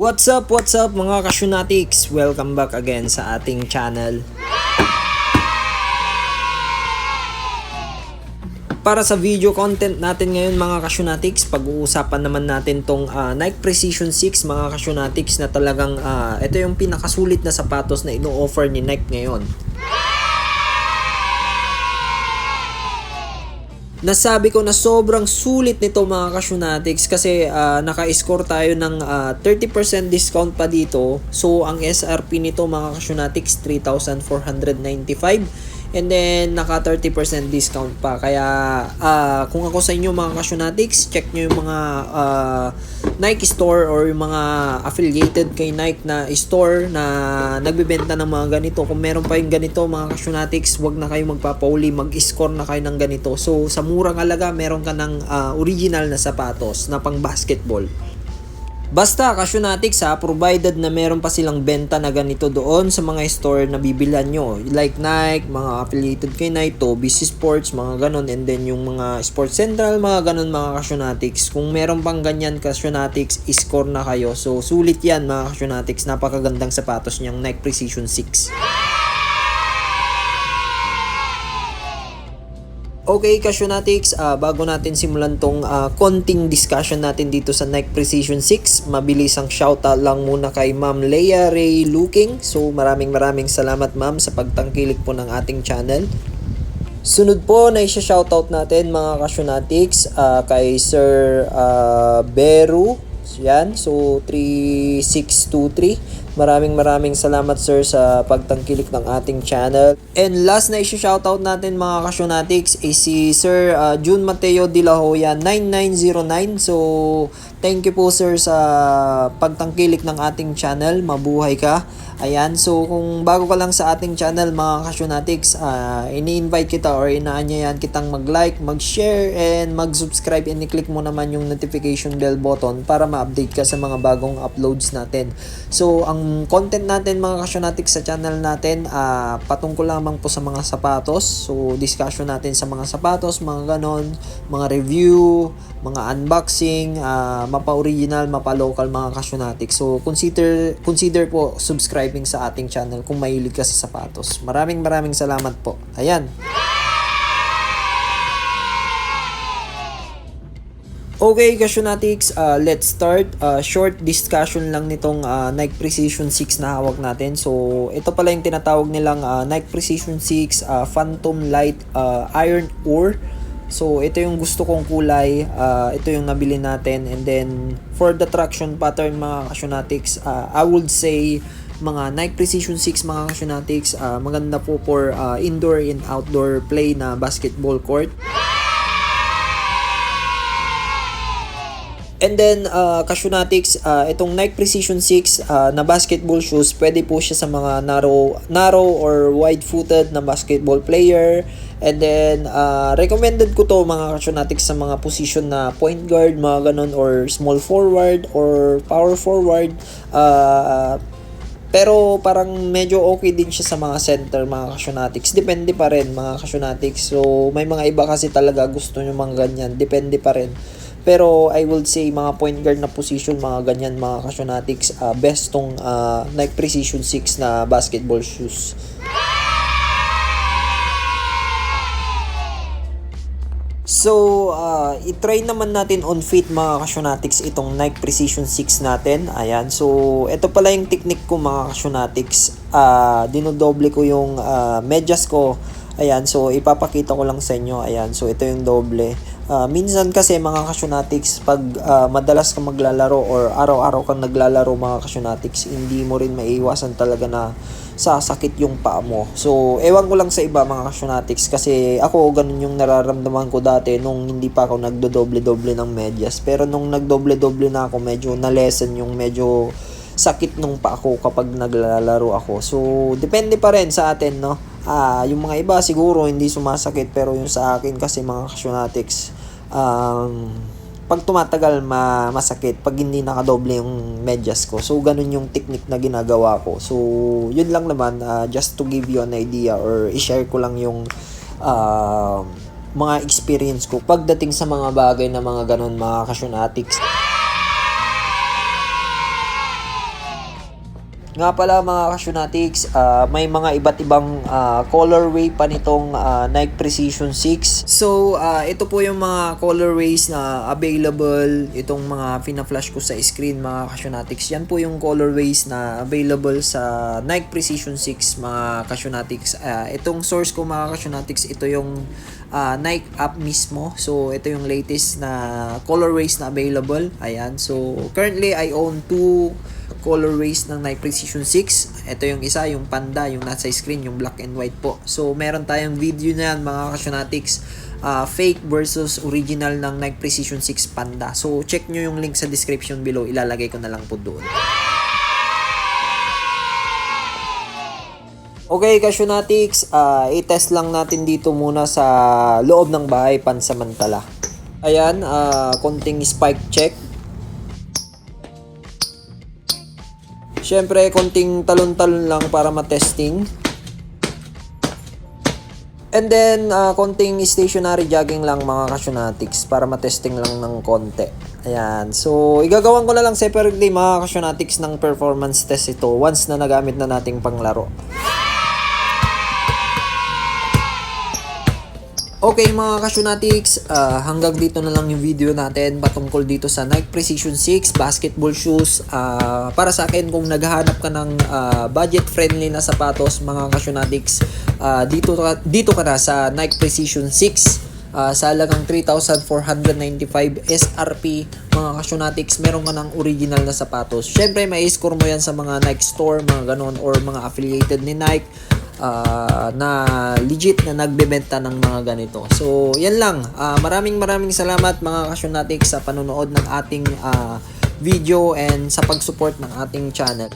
What's up, what's up mga kasyunatics? Welcome back again sa ating channel. Para sa video content natin ngayon mga kasyunatics, pag-uusapan naman natin tong ah, Nike Precision 6 mga kasyunatics na talagang ah, ito yung pinakasulit na sapatos na ino-offer ni Nike ngayon. Nasabi ko na sobrang sulit nito mga kasyunatics kasi ah, naka-score tayo ng ah, 30% discount pa dito. So ang SRP nito mga kasyunatics 3,495 and then naka 30% discount pa. Kaya ah, kung ako sa inyo mga kasyunatics, check nyo yung mga ah, Nike store or yung mga affiliated kay Nike na store na nagbebenta ng mga ganito. Kung meron pa yung ganito mga kasyunatics, wag na kayo magpapauli, mag-score na kayo ng ganito. So sa murang halaga, meron ka ng ah, original na sapatos na pang basketball. Basta Kasyonatics ha, provided na meron pa silang benta na ganito doon sa mga store na bibilan nyo. Like Nike, mga affiliated kay Nike, Toby's Sports, mga ganon. And then yung mga Sports Central, mga ganon mga Kasyonatics. Kung meron pang ganyan Kasyonatics, score na kayo. So sulit yan mga Kasyonatics. Napakagandang sapatos niyang Nike Precision 6. Okay, Kasyonatics, ah, bago natin simulan tong ah, konting discussion natin dito sa Nike Precision 6, mabilis ang shoutout lang muna kay Ma'am Leia Ray Looking. So maraming maraming salamat ma'am sa pagtangkilik po ng ating channel. Sunod po na isa-shoutout natin mga Kasyonatics ah, kay Sir ah, Beru. Yan, so 3623. Maraming maraming salamat sir sa pagtangkilik ng ating channel. And last na isi-shoutout natin mga Kasyonatics is si Sir uh, June Mateo De La Hoya 9909. So thank you po sir sa pagtangkilik ng ating channel. Mabuhay ka. Ayan, so kung bago ka lang sa ating channel mga Kasyonatics, uh, ini-invite kita or inaanyayan kitang mag-like, mag-share, and mag-subscribe and i-click mo naman yung notification bell button para ma-update ka sa mga bagong uploads natin. So, ang content natin mga Kasyonatics sa channel natin, uh, patungkol lamang po sa mga sapatos. So, discussion natin sa mga sapatos, mga ganon, mga review, mga unboxing, uh, mapa-original, mapa-local mga Kasyonatics. So, consider, consider po subscribing sa ating channel kung mahilig ka sa sapatos. Maraming maraming salamat po. Ayan. Okay, Kasyonatics, uh, let's start. Uh, short discussion lang nitong uh, Nike Precision 6 na hawak natin. So, ito pala yung tinatawag nilang uh, Nike Precision 6 uh, Phantom Light uh, Iron Ore. So, ito yung gusto kong kulay. Uh, ito yung nabili natin. And then, for the traction pattern mga Kasyonatics, uh, I would say mga Nike Precision 6 mga Kasyonatics, uh, maganda po for uh, indoor and outdoor play na basketball court. And then, uh, Kasyonatics, uh, itong Nike Precision 6 uh, na basketball shoes, pwede po siya sa mga narrow, narrow or wide-footed na basketball player. And then, uh, recommended ko to mga Kasyonatics sa mga position na point guard, mga ganun, or small forward, or power forward. Uh, pero parang medyo okay din siya sa mga center, mga Kasyonatics. Depende pa rin, mga Kasyonatics. So, may mga iba kasi talaga gusto nyo mga ganyan. Depende pa rin. Pero I would say mga point guard na position, mga ganyan mga Kasyonatics, uh, best tong uh, Nike Precision 6 na basketball shoes. So, uh, itry naman natin on fit mga Kasyonatics itong Nike Precision 6 natin. Ayan. So, ito pala yung technique ko mga Kasyonatics. Uh, dinodoble ko yung uh, medyas ko. Ayan. So, ipapakita ko lang sa inyo. Ayan. So, ito yung doble. Uh, minsan kasi mga kasyonatics, pag uh, madalas ka maglalaro or araw-araw kang naglalaro mga kasyonatics, hindi mo rin maiiwasan talaga na sasakit yung paa mo. So, ewan ko lang sa iba mga kasyonatics kasi ako ganun yung nararamdaman ko dati nung hindi pa ako nagdodoble-doble ng medyas. Pero nung nagdoble-doble na ako, medyo na-lessen yung medyo sakit nung pa ako kapag naglalaro ako. So, depende pa rin sa atin, no? Ah, yung mga iba siguro hindi sumasakit pero yung sa akin kasi mga kasyonatics, um, pag tumatagal ma masakit pag hindi nakadoble yung medyas ko. So ganun yung technique na ginagawa ko. So yun lang naman uh, just to give you an idea or i-share ko lang yung uh, mga experience ko pagdating sa mga bagay na mga ganun mga kasyonatics. Nga pala mga Kasyonatics, ah, may mga iba't ibang ah, colorway pa nitong ah, Nike Precision 6. So, ah, ito po yung mga colorways na available. Itong mga pina-flash ko sa screen mga Kasyonatics. Yan po yung colorways na available sa Nike Precision 6 mga Kasyonatics. Ah, itong source ko mga Kasyonatics, ito yung ah, Nike app mismo. So, ito yung latest na colorways na available. Ayan. So, currently I own two colorways ng Nike Precision 6. Ito yung isa, yung panda, yung nasa screen, yung black and white po. So, meron tayong video na yan, mga Kasyonatics, uh, fake versus original ng Nike Precision 6 Panda. So, check nyo yung link sa description below. Ilalagay ko na lang po doon. Okay, Kasyonatics, uh, i-test lang natin dito muna sa loob ng bahay pansamantala. Ayan, uh, konting spike check. Siyempre, konting talon-talon lang para matesting. And then, ah, konting stationary jogging lang mga kasyonatics para matesting lang ng konti. Ayan. So, igagawan ko na lang separately mga kasyonatics ng performance test ito once na nagamit na nating panglaro. Okay mga kasyonatics, ah, hanggang dito na lang yung video natin patungkol dito sa Nike Precision 6 basketball shoes. Ah, para sa akin kung naghahanap ka ng ah, budget friendly na sapatos mga kasyonatics, ah, dito, dito ka na sa Nike Precision 6 ah, sa halagang 3,495 SRP mga kasyonatics, meron ka ng original na sapatos. Syempre may score mo yan sa mga Nike store, mga ganon, or mga affiliated ni Nike ah, na legit na nagbebenta ng mga ganito. So, yan lang. Ah, maraming maraming salamat mga kasyonatics sa panonood ng ating ah, video and sa pag-support ng ating channel.